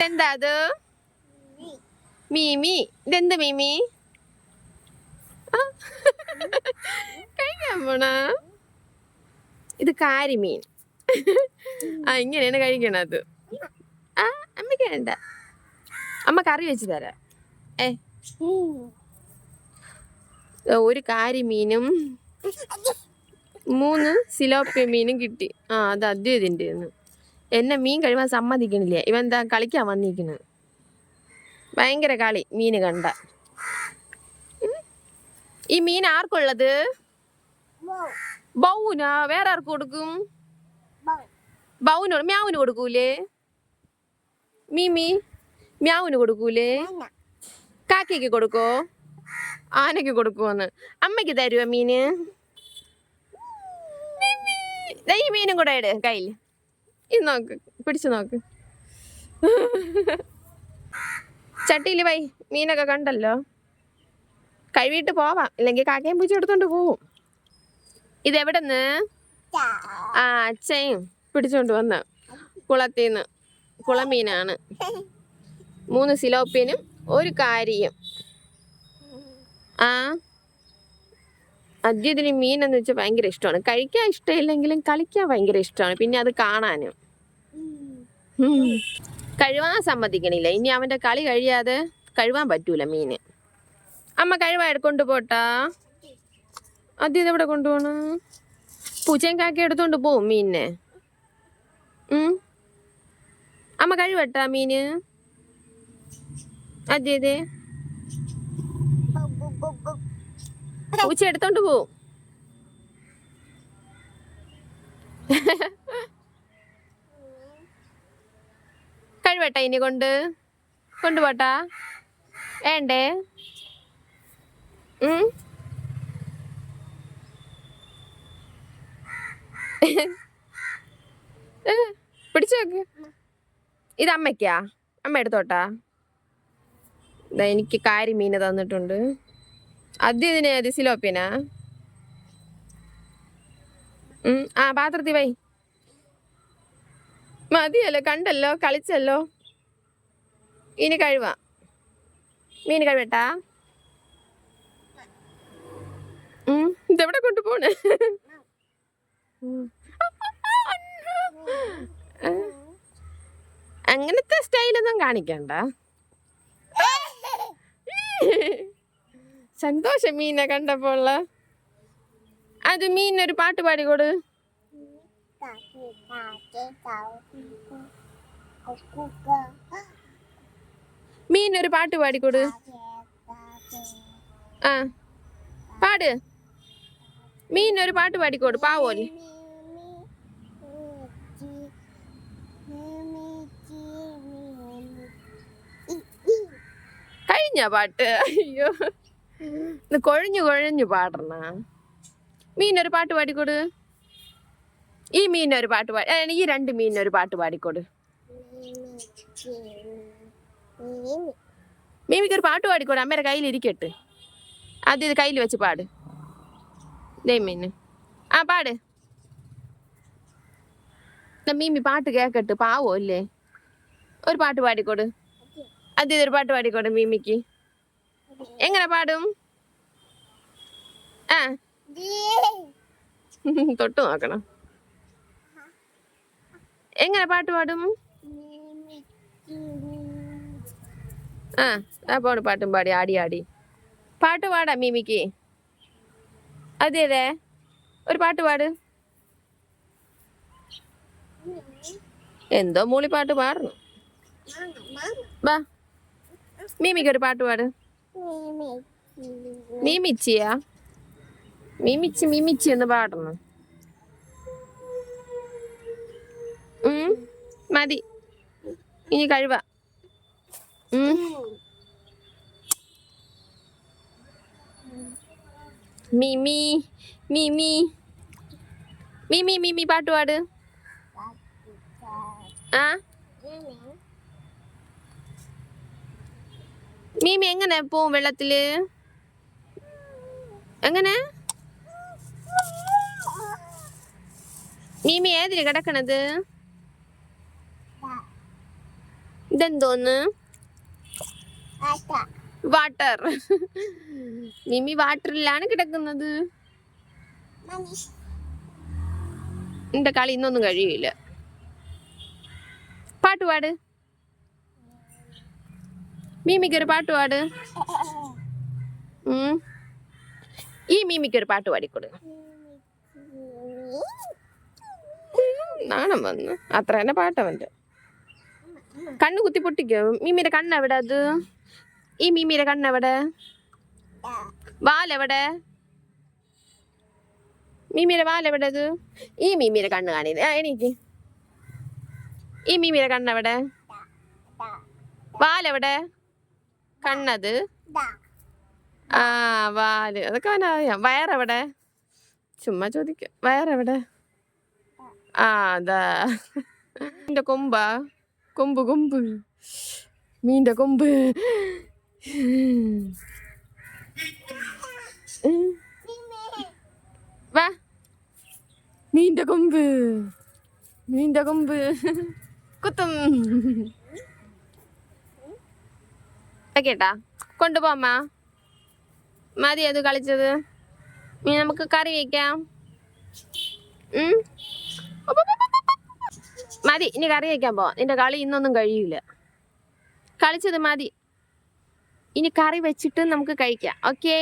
എന്താ അത് മീമി. ഇതെന്ത് മീമി? കഴിക്കാൻ പോണ ഇത് കാരിമീൻ ആ ഇങ്ങനെയാണ് കഴിക്കണത്. ആ അമ്മയ്ക്ക് വേണ്ട. അമ്മ കറി വെച്ച് തരാം. ഏ. ഒരു കാരിമീനും മൂന്ന് സിലോപ്പിയ മീനും കിട്ടി. ആ അത് അദ്വൈതിന്റെ എന്നെ മീൻ കഴിവാൻ സമ്മതിക്കണില്ല. ഇവൻ എന്താ കളിക്കാൻ വന്നിരിക്കുന്നത് ഭയങ്കര കളി മീൻ കണ്ട. ഈ മീൻ ആർക്കുള്ളത്? ബൗനാ? വേറെ ആർക്ക് കൊടുക്കും? ബൗനോ മ്യാവിന് കൊടുക്കൂലേ? മീമി മ്യാവിന് കൊടുക്കൂലേ? കാക്കയ്ക്ക് കൊടുക്കോ? ആനയ്ക്ക് കൊടുക്കുവോന്ന്. അമ്മയ്ക്ക് തരുവ മീന്? ഈ മീനും കൂടെ ഇട് കയ്യിൽ ഇത് നോക്ക് പിടിച്ചു നോക്ക്. ചട്ടിയിൽ വൈ മീനൊക്കെ കണ്ടല്ലോ? കഴുകിയിട്ട് പോവാം. ഇല്ലെങ്കിൽ കാക്കയും പൂച്ച എടുത്തോണ്ട് പോവും. ഇതെവിടെന്ന്? ആ അച്ഛയും പിടിച്ചോണ്ട് വന്ന കുളത്തിന്ന്. കുളമീനാണ്. മൂന്ന് സിലോപ്പിനും ഒരു കാരിയും. ആ? അദ്യതിന് മീൻ എന്ന് വെച്ചാൽ ഭയങ്കര ഇഷ്ടമാണ്. കഴിക്കാൻ ഇഷ്ടമില്ലെങ്കിലും കളിക്കാൻ ഭയങ്കര ഇഷ്ടമാണ്. പിന്നെ അത് കാണാനും. ഉം. കഴുകാൻ സമ്മതിക്കണില്ല. ഇനി അവന്റെ കളി കഴിയാതെ കഴുവാൻ പറ്റൂല മീന്. അമ്മ കഴിവാ എടുക്കൊണ്ട് പോട്ടാ ആദ്യം ഇതെവിടെ കൊണ്ടുപോണ? പൂച്ചയും കാക്ക എടുത്തോണ്ട് പോവും മീനിനെ. അമ്മ കഴിവട്ടാ മീന്? അതെ അതെ പൂച്ച എടുത്തോണ്ട് പോവും. കഴിവട്ടാ ഇനി കൊണ്ട്? കൊണ്ടുപോട്ടാ? വേണ്ടേ? പിടിച്ചു നോക്ക്. ഇത് അമ്മയ്ക്കാ? അമ്മ എടുത്തോട്ടാ? എനിക്ക് കാരി മീന് തന്നിട്ടുണ്ട്. അത് ഇതിന് അത് സിലോപ്പിനാ ആ പാത്രത്തിൽ വൈ. മതിയല്ലോ കണ്ടല്ലോ കളിച്ചല്ലോ. ഇനി കഴിവാ. മീൻ കഴിവട്ടാ? ഇതെവിടെ കൊണ്ടുപോണേ. അങ്ങനത്തെ സ്റ്റൈലൊന്നും കാണിക്കണ്ട. സന്തോഷം മീനെ കണ്ടപ്പോൾ അത് മീനൊരു പാട്ട് പാടിക്കോട്. മീനൊരു പാട്ട് പാടിക്കൊടു. ആ. പാട്. മീൻ ഒരു പാട്ട് പാടിക്കോട് പാവോൽ കഴിഞ്ഞ പാട്ട്? അയ്യോ. കൊഴഞ്ഞു കൊഴഞ്ഞു പാടണ. മീൻ ഒരു പാട്ട് പാടിക്കോട്. ഈ മീനൊരു പാട്ട് പാടി ഈ രണ്ട് മീനൊരു പാട്ട് പാടിക്കോട്. മീമിക്ക് ഒരു പാട്ട് പാടിക്കോട് അമ്മയുടെ കയ്യിലിരിക്കട്ടെ. അത് ഇത് കയ്യിൽ വെച്ച് പാട്. ദൈമീന് ആ പാട്. മീമി പാട്ട് കേക്കട്ട് പാവോ അല്ലേ? ഒരു പാട്ട് പാടിക്കോട്. അത് ഇതൊരു പാട്ട് പാടിക്കോട് മീമിക്ക്. എങ്ങനെ പാടും? ആ. തൊട്ട് നോക്കണം. എങ്ങനെ പാട്ട് പാടും? ആ ആ പോണ് പാട്ടും പാടി ആടി ആടി. പാട്ട് പാടാ മീമിക്ക്. അതെ അതെ ഒരു പാട്ട് പാട്. എന്തോ മൂളി പാട്ട് പാടണം വാ. മീമിക്ക് ഒരു പാട്ട് പാട്. മീമിച്ചിയാ? മീമിച്ച് മീമിച്ചി എന്ന് പാടണം. മതി. ഇനി കഴിവ. മിമി മിമി. മിമി മിമി പാട്ട് പാട്. ആ? മീമി എങ്ങനെ പോവും വെള്ളത്തിൽ? എങ്ങനെ? മീമി ഏതിൽ കിടക്കണത്? ഇതെന്തോന്ന്? വാട്ടർ മിമി വാട്ടറിലാണ് കിടക്കുന്നത്. എന്റെ കളി ഇന്നൊന്നും കഴിയില്ല പാട്ട് പാട്. മീമിക്ക് ഒരു പാട്ട് പാട്. ഈ മീമിക്കൊരു പാട്ട് പാടിക്കൊടു. നാണം വന്നു. അത്ര തന്നെ പാട്ടവന്റെ. കണ്ണ് കുത്തി പൊട്ടിക്കോ? മീമിയുടെ കണ്ണ് എവിടെ? അത്? ഈ മീമിയുടെ കണ്ണ് എവിടെ? വാലെവിടെ? മീമിയുടെ വാലെവിടെ അത്? ഈ മീമിയുടെ കണ്ണ് കാണില്ല ആ എനിക്ക് ഈ മീമിയുടെ കണ്ണെവിടെ വാലെവിടെ? കണ്ണത്? ആ വാൽ. അതൊക്കെ അവനറിയാം വയറെവിടെ? ചുമ്മാ ചോദിക്കാം. വയറെവിടെ? ആ അതാ. മീന്റെ കൊമ്പാ? കൊമ്പ് കൊമ്പ്. മീന്റെ കൊമ്പ്. വാ. മീന്റെ കൊമ്പ്. മീന്റെ കൊമ്പ്. കുത്തും. കേട്ടാ കൊണ്ടുപോമ്മ മതി അത് കളിച്ചത്? ഇനി നമുക്ക് കറി വയ്ക്കാം? മതി ഇനി കറി വയ്ക്കാൻ പോവാം. നിന്റെ കളി ഇന്നൊന്നും കഴിയൂല. കളിച്ചത് മതി ഇനി കറി വെച്ചിട്ട് നമുക്ക് കഴിക്കാം. ഓക്കേ?